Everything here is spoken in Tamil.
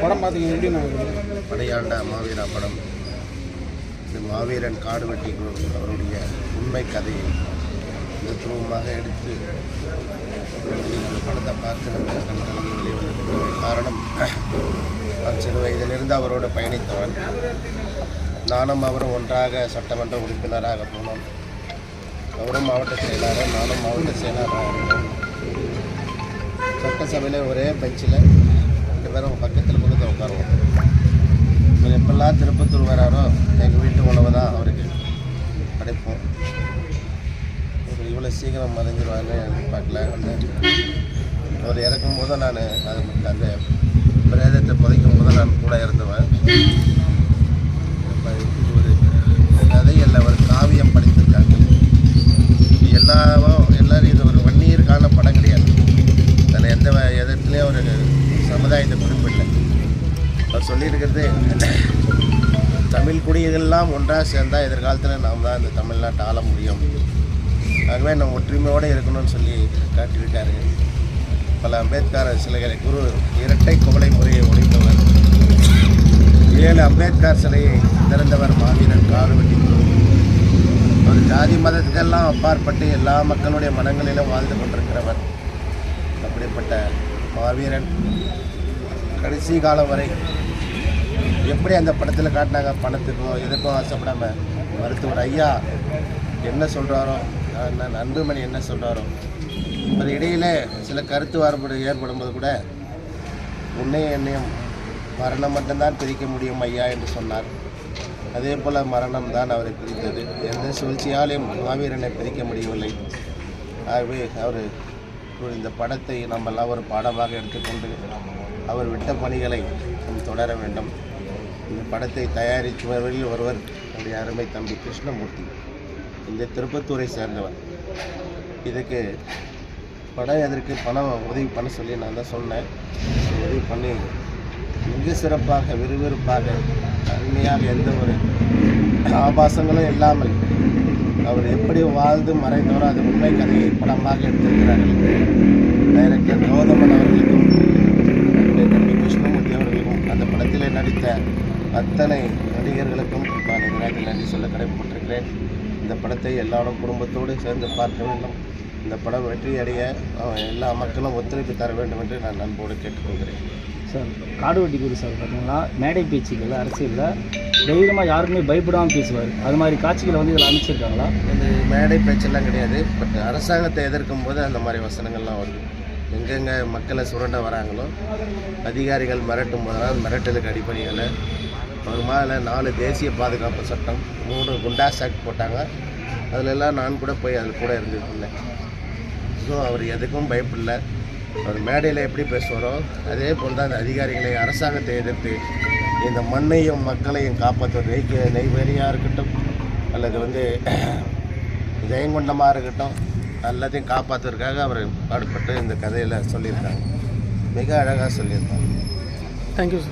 படம் பார்த்தீங்க எப்படி நான் படையாண்ட மாவீரா படம். இந்த மாவீரன் காடு வெட்டி அவருடைய உண்மை கதையை தத்ரூபமாக எடுத்து இந்த படத்தை பார்த்து நம்ம கண்களுக்கு காரணம் சிறு வயதிலிருந்து அவரோடு பயணித்தவன். நானும் அவரும் ஒன்றாக சட்டமன்ற உறுப்பினராக போனோம். அவரும் மாவட்ட செயலாளர் நானும் மாவட்ட செயலாளராக இருந்தோம். சட்டசபையில் ஒரே பெஞ்சில் ரெண்டு பேரும் பக்கத்தில் கொடுத்து உட்காருவோம். இவர் எப்பெல்லாம் திருப்பத்தூர் வராரோ எங்கள் வீட்டு உணவு தான் அவருக்கு கிடைப்போம். இவர் இவ்வளோ சீக்கிரம் மறைஞ்சிருவான்னு பார்க்கல வந்து அவர் இறக்கும் போது நான் அது அந்த இப்போதைக்கு புதைக்கும் போது நான் கூட இருந்தவன். ஒரு கதை இல்லை ஒரு காவியம் படித்திருக்காங்க. எல்லாரும் எல்லோரும் இது ஒரு வன்னியருக்கான படம் கிடையாது. அதில் எந்த வ- ஒரு சமுதாயத்தை குறிப்பிடல. அவர் சொல்லியிருக்கிறது தமிழ் குடியெல்லாம் ஒன்றாக சேர்ந்தால் எதிர்காலத்தில் நாம் தான் இந்த தமிழ்நாட்டை ஆள முடியும். ஆகவே நம்ம ஒற்றுமையோடு இருக்கணும்னு சொல்லி காட்டியிருக்காரு. பல அம்பேத்கர் சிலைகளை குரு இரட்டை குவளை முறையை ஒழித்தவர். ஏழு அம்பேத்கர் சிலையை திறந்தவர் மாவீரன் காடுவெட்டி குரு ஒரு ஜாதி மதத்துக்கெல்லாம் அப்பாற்பட்டு எல்லா மக்களுடைய மனங்களிலும் வாழ்ந்து கொண்டிருக்கிறவர். அப்படிப்பட்ட மாவீரன் கடைசி காலம் வரை எப்படி அந்த படத்தில் காட்டினாங்க? பணத்துக்கும் எதுக்கும் ஆசைப்படாமல் மருத்துவர் ஐயா என்ன சொல்கிறாரோ நான் அன்புமணி என்ன சொல்கிறாரோ அது இடையிலே சில கருத்து வேறுபாடு ஏற்படும் போது கூட உன்னை என்னையும் மரணம் மட்டும்தான் பிரிக்க முடியும் ஐயா என்று சொன்னார். அதே போல் மரணம் தான் அவரை பிரித்தது. எந்த சூழ்ச்சியாலையும் மாவீரனை பிரிக்க முடியவில்லை. ஆகவே அவர் இந்த படத்தை நம்மெல்லாம் ஒரு பாடமாக எடுத்துக்கொண்டு அவர் விட்ட பணிகளை நாம் தொடர வேண்டும். இந்த படத்தை தயாரித்தவர்களில் ஒருவர் என்னுடைய அருமை தம்பி கிருஷ்ணமூர்த்தி. இந்த திருப்பத்தூரை சேர்ந்தவர். இதுக்கு படம் எதற்கு? பணம் உதவி பண்ண சொல்லி நான் தான் சொன்னேன். உதவி பண்ணி மிக சிறப்பாக விறுவிறுப்பாக அருமையாக எந்த ஒரு ஆபாசங்களும் இல்லாமல் அவர் எப்படி வாழ்ந்து மறைந்தவரோ அது உண்மை கதையை படமாக எடுத்திருக்கிறார்கள். டைரக்டர் கௌதமன் அவர்களுக்கும் தம்பி கிருஷ்ணமூர்த்தி அவர்களுக்கும் அந்த படத்தில் நடித்த அத்தனை நடிகர்களுக்கும் நான் இந்த நேரத்தில் நன்றி சொல்ல கடமைப்பட்டிருக்கிறேன். இந்த படத்தை எல்லாரும் குடும்பத்தோடு சேர்ந்து பார்க்க வேண்டும். இந்த படம் வெற்றி அடைய எல்லா மக்களும் ஒத்துழைப்பு தர வேண்டும் என்று நான் அன்போடு கேட்டுக்கொள்கிறேன். சார் காடுவெட்டி குரு சார் பார்த்தீங்கன்னா மேடை பேச்சுக்கள் அரசியலில் தைரியமாக யாருக்குமே பயப்படாமல் பேசுவார். அது மாதிரி காட்சிகளை வந்து இதில் அமைச்சிருக்காங்களா? இந்த மேடை பேச்செல்லாம் கிடையாது. பட் அரசாங்கத்தை எதிர்க்கும் போது அந்த மாதிரி வசனங்கள்லாம் வருது. எங்கெங்கே மக்களை சுரண்ட வராங்களோ அதிகாரிகள் மிரட்டும் போதெல்லாம் மிரட்டலுக்கு அடிப்படையில் ஒரு மாதிரி நாலு தேசிய பாதுகாப்பு சட்டம் மூணு குண்டாஸ் ஆக்ட் போட்டாங்க. அதிலெல்லாம் நான் கூட போய் அதில் கூட இருந்துருந்தேன் ஸோ அவர் எதுக்கும் பயப்படல. அவர் மேடையில் எப்படி பேசுவாரோ அதே போல் தான் அந்த அதிகாரிகளை அரசாங்கத்தை எதிர்த்து இந்த மண்ணையும் மக்களையும் காப்பாற்ற நெய்க்கு நெய்வேலியாக இருக்கட்டும் அல்லது வந்து ஜெயங்கொண்டமாக இருக்கட்டும் எல்லாத்தையும் காப்பாற்றுறதுக்காக அவர் பாடுபட்டு இந்த கதையில் சொல்லியிருக்காங்க. மிக அழகாக சொல்லியிருக்காங்க. தேங்க்யூ